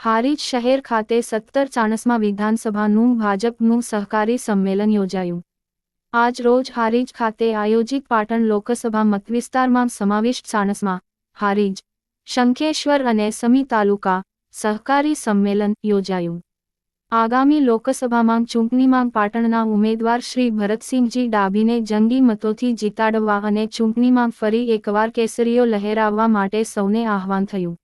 હારીજ શહેર ખાતે સત્તર ચાણસમાં વિધાનસભાનું, ભાજપનું સહકારી સંમેલન યોજાયું. આજ રોજ હારીજ ખાતે આયોજિત પાટણ લોકસભા મતવિસ્તારમાં સમાવિષ્ટ ચાણસમાં હારીજ, શંખેશ્વર અને સમી તાલુકા સહકારી સંમેલન યોજાયું. આગામી લોકસભામાં ચૂંટણીમાં પાટણના ઉમેદવાર શ્રી ભરતસિંહજી ડાભીને જંગી મતોથી જીતાડવા અને ચૂંટણીમાં ફરી એકવાર કેસરીઓ લહેરાવવા માટે સૌને આહવાન થયું.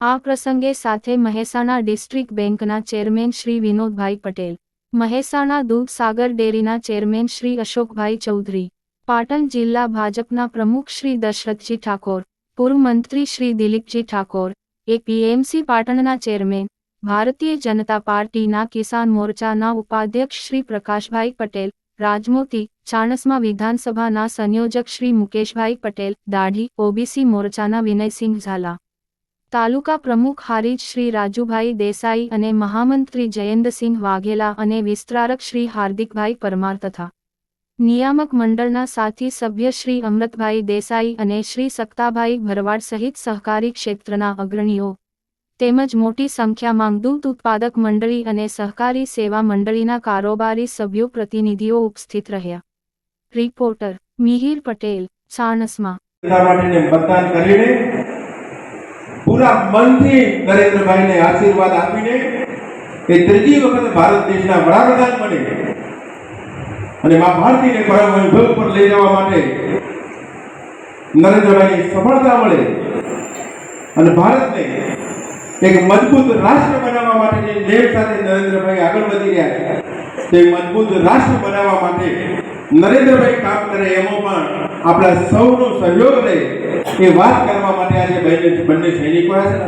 આ પ્રસંગે સાથે મહેસાણા ડિસ્ટ્રિક્ટ બેંકના ચેરમેન શ્રી વિનોદભાઈ પટેલ, મહેસાણા દૂધસાગર ડેરીના ચેરમેન શ્રી અશોકભાઈ ચૌધરી, પાટણ જિલ્લા ભાજપના પ્રમુખ શ્રી દશરથજી ઠાકોર, પૂર્વ મંત્રી શ્રી દિલીપજી ઠાકોર એ પીએમસી પાટણના ચેરમેન, ભારતીય જનતા પાર્ટીના કિસાન મોરચાના ઉપાધ્યક્ષ શ્રી પ્રકાશભાઈ પટેલ, રાજમોતી, ચાણસમા વિધાનસભાના સંયોજક શ્રી મુકેશભાઈ પટેલ, દાઢી, ઓબીસી મોરચાના વિનયસિંહ ઝાલા. તાલુકા પ્રમુખ હારીજ શ્રી રાજુભાઈ દેસાઈ અને મહામંત્રી જયેન્દ્રસિંહ વાઘેલા અને વિસ્તરારક શ્રી હાર્દિકભાઈ પરમાર તથા નિયામક મંડળના સાથી સભ્ય શ્રી અમૃતભાઈ દેસાઈ અને શ્રી સક્તાભાઈ ભરવાડ સહિત સહકારી ક્ષેત્રના અગ્રણીઓ તેમજ મોટી સંખ્યામાં દૂધ ઉત્પાદક મંડળી અને સહકારી સેવા મંડળીના કારોબારી સભ્યો પ્રતિનિધિઓ ઉપસ્થિત રહ્યા. રિપોર્ટર, મિહિર પટેલ ચાણસમા પૂરા મનથી નરેન્દ્રભાઈને આશીર્વાદ આપીને એ ત્રીજી વખત ભારત દેશના વડાપ્રધાન બને. અને મા ભારતીને પરમ વૈભવ પર લઈ જવા માટે નરેન્દ્રભાઈની સફળતા મળે. અને ભારતને એક મજબૂત રાષ્ટ્ર બનાવવા માટેની નેમ સાથે નરેન્દ્રભાઈ આગળ વધી રહ્યા છે, તે મજબૂત રાષ્ટ્ર બનાવવા માટે નરેન્દ્રભાઈ કામ કરે એમાં પણ આપણા સૌનો સહયોગ રહે. એ વાત કરવા માટે આજે બંને સૈનિકો આવ્યા